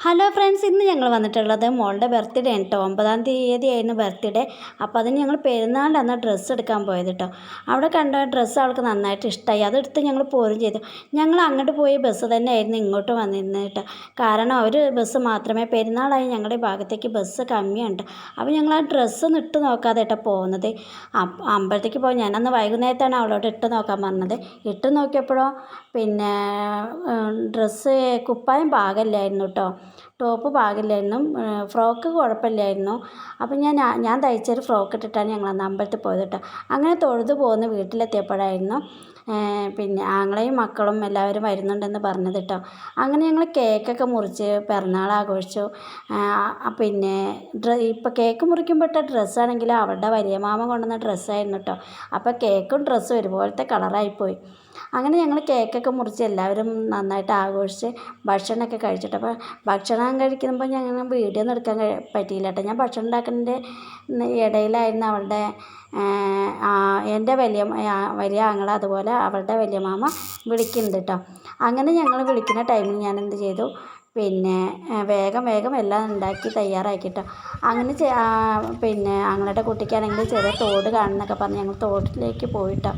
Hello friends ഇന്ന് ഞങ്ങൾ വന്നിട്ടുള്ളത് മോളുടെ ബർത്ത്ഡേ ആണ് കേട്ടോ ഒമ്പതാം തീയതി ആയിരുന്നു ബർത്ത്ഡേ അപ്പോൾ അതിന് ഞങ്ങൾ പെരുന്നാളിന്റെ അന്ന് ഡ്രസ്സ് എടുക്കാൻ പോയത് കേട്ടോ അവിടെ കണ്ട ഡ്രസ്സ് അവൾക്ക് നന്നായിട്ട് ഇഷ്ടമായി അതെടുത്ത് ഞങ്ങൾ പോരും ചെയ്തു. ഞങ്ങൾ അങ്ങോട്ട് പോയി ബസ് തന്നെ ആയിരുന്നു ഇങ്ങോട്ട് വന്നിരുന്നത് കേട്ടോ കാരണം ഒരു ബസ് മാത്രമേ പെരുന്നാളായി ഞങ്ങളുടെ ഭാഗത്തേക്ക് ബസ് കമ്മിയുണ്ട്. അപ്പോൾ ഞങ്ങൾ ആ ഡ്രസ്സ് ഒന്ന് ഇട്ട് നോക്കാതെ കേട്ടോ പോകുന്നത്. അമ്പലത്തേക്ക് പോയി. ഞാനന്ന് വൈകുന്നേരത്താണ് അവളോട് ഇട്ട് നോക്കാൻ പറഞ്ഞത്. ഇട്ട് നോക്കിയപ്പോഴോ പിന്നെ ഡ്രസ്സ് കുപ്പായം പാകമില്ലായിരുന്നു കേട്ടോ ടോപ്പ് പാകില്ലായിരുന്നു. ഫ്രോക്ക് കുഴപ്പമില്ലായിരുന്നു. അപ്പോൾ ഞാൻ ഞാൻ തയ്ച്ചൊരു ഫ്രോക്ക് ഇട്ടിട്ടാണ് ഞങ്ങൾ അന്ന് അമ്പലത്തിൽ പോയത് കേട്ടോ. അങ്ങനെ തൊഴുതു പോകുന്ന വീട്ടിലെത്തിയപ്പോഴായിരുന്നു പിന്നെ ആങ്ങളെയും മക്കളും എല്ലാവരും വരുന്നുണ്ടെന്ന് പറഞ്ഞത് കേട്ടോ. അങ്ങനെ ഞങ്ങൾ കേക്കൊക്കെ മുറിച്ച് പിറന്നാൾ ആഘോഷിച്ചു. പിന്നെ ഡ്ര ഇപ്പം കേക്ക് മുറിക്കുമ്പോൾ ഇട്ട ഡ്രസ്സാണെങ്കിൽ അവരുടെ വലിയ മാമ കൊണ്ടുവന്ന ഡ്രസ്സായിരുന്നു കേട്ടോ. അപ്പോൾ കേക്കും ഡ്രസ്സും ഒരുപോലത്തെ കളറായിപ്പോയി അങ്ങനെ ഞങ്ങൾ കേക്കൊക്കെ മുറിച്ച് എല്ലാവരും നന്നായിട്ട് ആഘോഷിച്ച് ഭക്ഷണമൊക്കെ കഴിച്ചിട്ട്. അപ്പോൾ ഭക്ഷണം കഴിക്കുമ്പോൾ ഞങ്ങൾ വീഡിയോ ഒന്നും എടുക്കാൻ പറ്റിയില്ല കേട്ടോ. ഞാൻ ഭക്ഷണം ഉണ്ടാക്കുന്നതിന്റെ ഇടയിലായിരുന്നു അവളുടെ എന്റെ വലിയ വലിയ ആങ്ങള അതുപോലെ അവളുടെ വലിയ മാമ വിളിക്കുന്നുണ്ട് കേട്ടോ. അങ്ങനെ ഞങ്ങൾ വിളിക്കുന്ന ടൈമിൽ ഞാൻ എന്ത് ചെയ്തു? പിന്നെ വേഗം വേഗം എല്ലാം ഉണ്ടാക്കി തയ്യാറാക്കിട്ടോ അങ്ങനെ പിന്നെ ആങ്ങളുടെ കുട്ടിക്കാണെങ്കിൽ ചെറിയ തോട് കാണുന്നൊക്കെ പറഞ്ഞ് ഞങ്ങൾ തോട്ടിലേക്ക് പോയിട്ടോ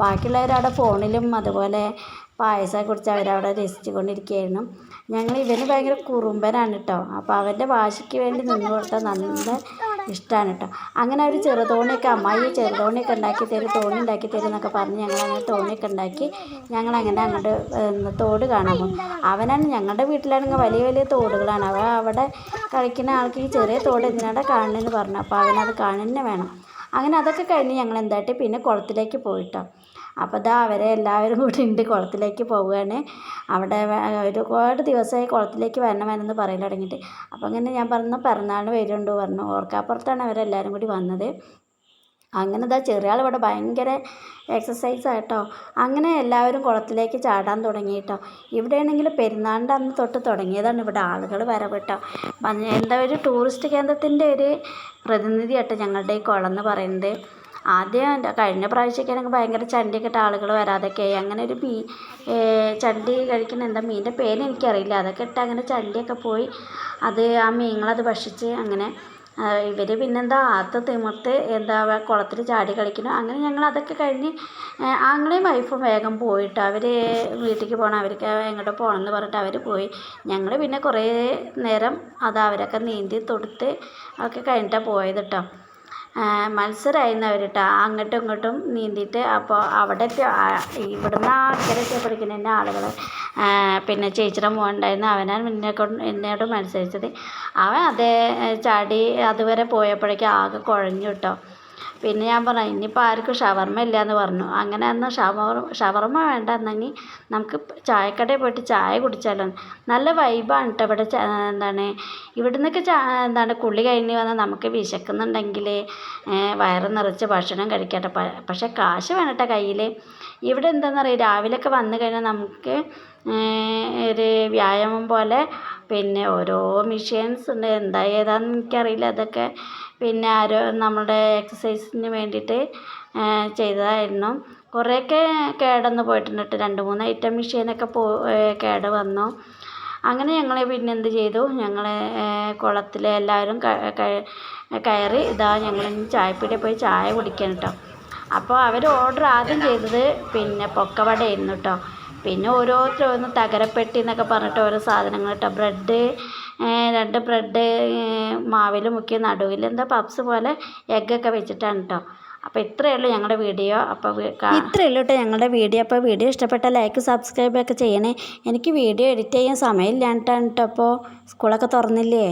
ബാക്കിയുള്ളവരവിടെ ഫോണിലും അതുപോലെ പായസം കുടിച്ച് അവരവിടെ രസിച്ചു കൊണ്ടിരിക്കുകയായിരുന്നു ഞങ്ങൾ ഇവന് ഭയങ്കര കുറുമ്പനാണ് കേട്ടോ. അപ്പോൾ അവന്റെ വാശിക്ക് വേണ്ടി നിന്ന് കൊടുത്താൽ നല്ല ഇഷ്ടമാണ് കേട്ടോ. അങ്ങനെ അവർ ചെറുതോണിയൊക്കെ അമ്മായി ചെറുതോണിയൊക്കെ ഉണ്ടാക്കി തരും തോണി ഉണ്ടാക്കി തരും എന്നൊക്കെ പറഞ്ഞ് ഞങ്ങൾ അങ്ങനെ തോണിയൊക്കെ ഉണ്ടാക്കി ഞങ്ങൾ അങ്ങനെ അങ്ങോട്ട് തോട് കാണാൻ പോകും അവനാണ് ഞങ്ങളുടെ വീട്ടിലാണെങ്കിൽ വലിയ വലിയ തോടുകളാണ്. അവ അവിടെ കളിക്കുന്ന ആൾക്ക് ഈ ചെറിയ തോട് എന്തിനാണ് കാണുന്നതെന്ന് പറഞ്ഞു. അപ്പോൾ അവനത് കാണുന്നെ വേണം. അങ്ങനെ അതൊക്കെ കഴിഞ്ഞ് ഞങ്ങൾ എന്തായിട്ട് പിന്നെ കുളത്തിലേക്ക് പോയിട്ടോ. അപ്പോൾ ദാ അവരെ എല്ലാവരും കൂടി ഉണ്ട് കുളത്തിലേക്ക് പോവുകയാണ്. അവിടെ ഒരുപാട് ദിവസമായി കുളത്തിലേക്ക് വരണം വരണമെന്ന് പറയൽ തുടങ്ങിയിട്ട്. അപ്പോൾ അങ്ങനെ ഞാൻ പറഞ്ഞു പിറന്നാളിന് വരുന്നുണ്ട് പറഞ്ഞു. ഓർക്കാപ്പുറത്താണ് അവരെല്ലാവരും കൂടി വന്നത്. അങ്ങനെ ഇതാ ചെറിയാൾ ഇവിടെ ഭയങ്കര എക്സസൈസ് ആയിട്ടോ. അങ്ങനെ എല്ലാവരും കുളത്തിലേക്ക് ചാടാൻ തുടങ്ങി കേട്ടോ ഇവിടെയാണെങ്കിൽ പെരുന്നാളിന്റെ അന്ന് തൊട്ട് തുടങ്ങിയതാണ് ഇവിടെ ആളുകൾ വരവ് കേട്ടോ എന്താ ഒരു ടൂറിസ്റ്റ് കേന്ദ്രത്തിന്റെ ഒരു പ്രതിനിധി കേട്ടോ ഞങ്ങളുടെ ഈ കുളം എന്ന് പറയുന്നത്. ആദ്യം കഴിഞ്ഞ പ്രാവശ്യമൊക്കെ ആണെങ്കിൽ ഭയങ്കര ചണ്ടിയൊക്കെ ഇട്ട ആളുകൾ വരാതൊക്കെയായി അങ്ങനെ ഒരു മീ ചണ്ടി കഴിക്കുന്ന എന്താ മീനിന്റെ പേര് എനിക്കറിയില്ല. അതൊക്കെ ഇട്ട് അങ്ങനെ ചണ്ടിയൊക്കെ പോയി അത് ആ മീനുകളത് ഭക്ഷിച്ച് അങ്ങനെ ഇവർ പിന്നെന്താ ആത്ത തിമിർത്ത് എന്താ കുളത്തിൽ ചാടി കളിക്കുന്നു. അങ്ങനെ ഞങ്ങൾ അതൊക്കെ കഴിഞ്ഞ് ആങ്ങളെയും വൈഫും വേഗം പോയിട്ട് അവർ വീട്ടിലേക്ക് പോകണം അവർക്ക് എങ്ങോട്ട് പോകണം എന്ന് പറഞ്ഞിട്ട് അവർ പോയി. ഞങ്ങൾ പിന്നെ കുറേ നേരം അത് അവരൊക്കെ നീന്തി തൊടുത്ത് ഒക്കെ കഴിഞ്ഞിട്ടാണ് പോയത് കേട്ടോ മത്സരമായിരുന്നു അവർ കേട്ടോ അങ്ങോട്ടും ഇങ്ങോട്ടും നീന്തിയിട്ട് അപ്പോൾ അവിടെ എത്തി ഇവിടുന്ന് ആ അക്കരെ എത്തിയപ്പോഴേക്കും തന്നെ ആളുകൾ പിന്നെ ചേച്ചിയുടെ മോൻ ഉണ്ടായിരുന്നു അവനാണ് എന്നെ കൊണ്ട് എന്നോട് മത്സരിച്ചത്. അവൻ അതേ ചാടി അതുവരെ പോയപ്പോഴേക്കും ആകെ കുഴഞ്ഞു കേട്ടോ. പിന്നെ ഞാൻ പറഞ്ഞു ഇനിയിപ്പോൾ ആർക്കും ഷവർമ്മ ഇല്ല എന്ന് പറഞ്ഞു. അങ്ങനെ എന്നാൽ ഷവർ ഷവർമ്മ വേണ്ട എന്നെങ്കിൽ നമുക്ക് ചായക്കടയിൽ പോയിട്ട് ചായ കുടിച്ചാലോ? നല്ല വൈബാണ് കേട്ടോ ഇവിടെ എന്താണ് ഇവിടെ നിന്നൊക്കെ എന്താണ് കുളി കഴിഞ്ഞ് വന്നാൽ നമുക്ക് വിശക്കുന്നുണ്ടെങ്കിൽ വയറ് നിറച്ച് ഭക്ഷണം കഴിക്കട്ടെ. പക്ഷേ കാശ് വേണം കേട്ടോ കയ്യിൽ ഇവിടെ എന്താണെന്നറിയാം രാവിലെയൊക്കെ വന്നു കഴിഞ്ഞാൽ നമുക്ക് ഒരു വ്യായാമം പോലെ പിന്നെ ഓരോ മെഷീൻസ് ഉണ്ട്. എന്താ ഏതാണെന്ന് എനിക്കറിയില്ല. അതൊക്കെ പിന്നെ ആരോ നമ്മുടെ എക്സസൈസിന് വേണ്ടിയിട്ട് ചെയ്തതായിരുന്നു. കുറേയൊക്കെ കേടന്ന് പോയിട്ടുണ്ട് രണ്ട് മൂന്ന് ഐറ്റം മെഷീനൊക്കെ പോ കേട് വന്നു. അങ്ങനെ ഞങ്ങൾ പിന്നെ എന്ത് ചെയ്തു? ഞങ്ങൾ കുളത്തിൽ എല്ലാവരും കയറി ഇതാ ഞങ്ങൾ ചായപ്പീടിയിൽ പോയി ചായ കുടിക്കാൻ കേട്ടോ. അപ്പോൾ അവർ ഓർഡർ ആദ്യം ചെയ്തത് പിന്നെ പൊക്കവടയായിരുന്നു കേട്ടോ. പിന്നെ ഓരോരുത്തരും ഒന്ന് തകരപ്പെട്ടി എന്നൊക്കെ പറഞ്ഞിട്ട് ഓരോ സാധനങ്ങൾ കേട്ടോ ബ്രെഡ് രണ്ട് ബ്രെഡ് മാവിൽ മുക്കി നടുവിൽ എന്താ പപ്സ് പോലെ എഗ്ഗൊക്കെ വെച്ചിട്ടാണ് കേട്ടോ അപ്പോൾ ഇത്രയേ ഉള്ളൂ ഞങ്ങളുടെ വീഡിയോ. അപ്പോൾ ഇത്രയേ ഉള്ളൂ കേട്ടോ ഞങ്ങളുടെ വീഡിയോ. അപ്പോൾ വീഡിയോ ഇഷ്ടപ്പെട്ട ലൈക്ക് സബ്സ്ക്രൈബ് ഒക്കെ ചെയ്യണേ. എനിക്ക് വീഡിയോ എഡിറ്റ് ചെയ്യാൻ സമയമില്ലാണ്ടാണ് കേട്ടോ അപ്പോൾ സ്കൂളൊക്കെ തുറന്നില്ലേ?